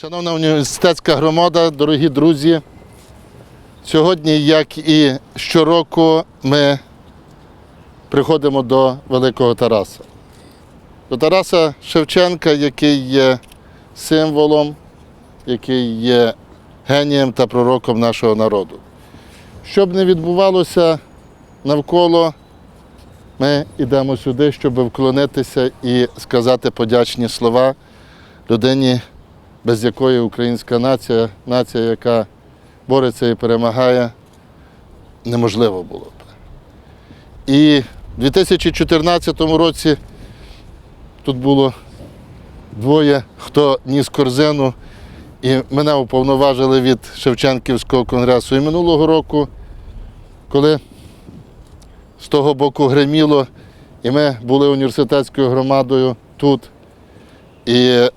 Шановна університетська громада, дорогі друзі, сьогодні, як і щороку, ми приходимо до Великого Тараса. До Тараса Шевченка, який є символом, який є генієм та пророком нашого народу. Що б не відбувалося навколо, ми йдемо сюди, щоб вклонитися і сказати подячні слова людині, без якої українська нація, нація, яка бореться і перемагає, неможливо було б. І в 2014 році тут було двоє, хто ніс корзину, і мене уповноважили від Шевченківського конгресу. І минулого року, коли з того боку гриміло, і ми були університетською громадою тут. І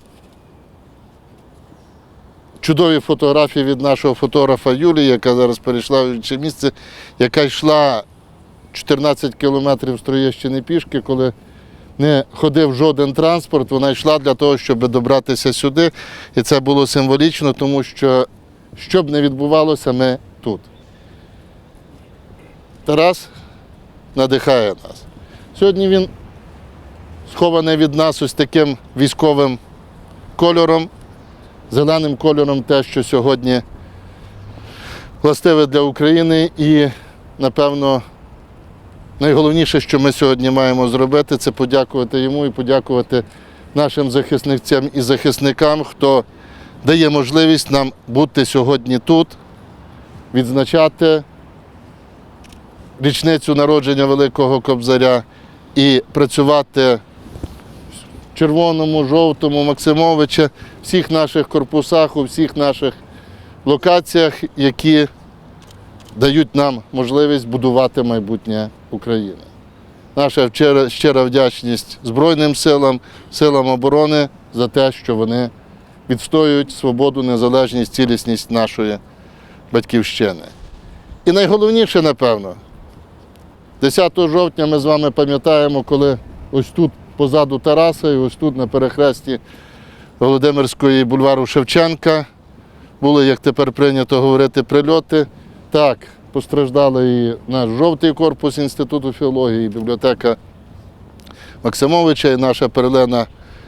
чудові фотографії від нашого фотографа Юлії, яка зараз перейшла в інше місце, яка йшла 14 кілометрів з Троєщини пішки, коли не ходив жоден транспорт, вона йшла для того, щоб добратися сюди. І це було символічно, тому що що б не відбувалося, ми тут. Тарас надихає нас. Сьогодні він схований від нас ось таким військовим кольором, зеленим кольором, те, що сьогодні властиве для України. І, напевно, найголовніше, що ми сьогодні маємо зробити, це подякувати йому і подякувати нашим захисницям і захисникам, хто дає можливість нам бути сьогодні тут, відзначати річницю народження Великого Кобзаря і працювати червоному, жовтому, Максимовича, всіх наших корпусах, у всіх наших локаціях, які дають нам можливість будувати майбутнє України. Наша щира вдячність Збройним силам, силам оборони за те, що вони відстоюють свободу, незалежність, цілісність нашої батьківщини. І найголовніше, напевно, 10 жовтня ми з вами пам'ятаємо, коли ось тут позаду Тараса і ось тут на перехресті Володимирської бульвару Шевченка були, як тепер прийнято говорити, прильоти. Так, постраждали і наш жовтий корпус Інституту філології, і бібліотека Максимовича, і наша перлена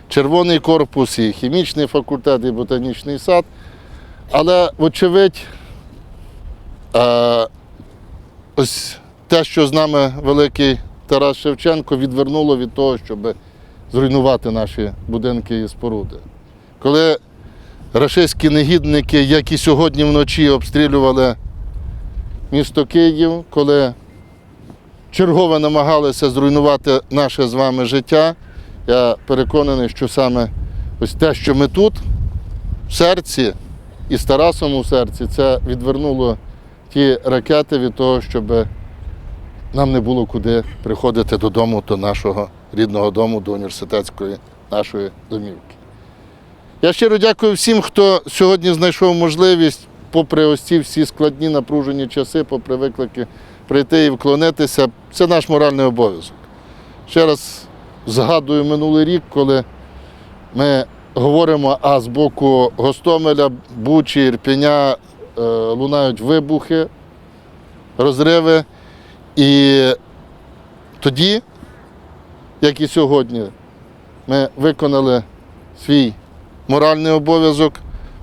червоний корпус, і хімічний факультет, і ботанічний сад. Але, вочевидь, е, ось те, що з нами великий Тарас Шевченко відвернуло від того, щоб зруйнувати наші будинки і споруди. Коли рашистські негідники, як і сьогодні вночі, обстрілювали місто Київ, коли чергово намагалися зруйнувати наше з вами життя, я переконаний, що саме ось те, що ми тут, в серці і з Тарасом у серці, це відвернуло ті ракети від того, щоб нам не було куди приходити додому, до нашого рідного дому, до університетської нашої домівки. Я щиро дякую всім, хто сьогодні знайшов можливість, попри ось ці всі складні напружені часи, попри виклики, прийти і вклонитися. Це наш моральний обов'язок. Ще раз згадую минулий рік, коли ми говоримо, а з боку Гостомеля, Бучі, Ірпеня е, лунають вибухи, розриви. І тоді, як і сьогодні, ми виконали свій моральний обов'язок,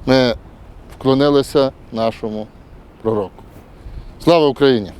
ми вклонилися нашому пророку. Слава Україні!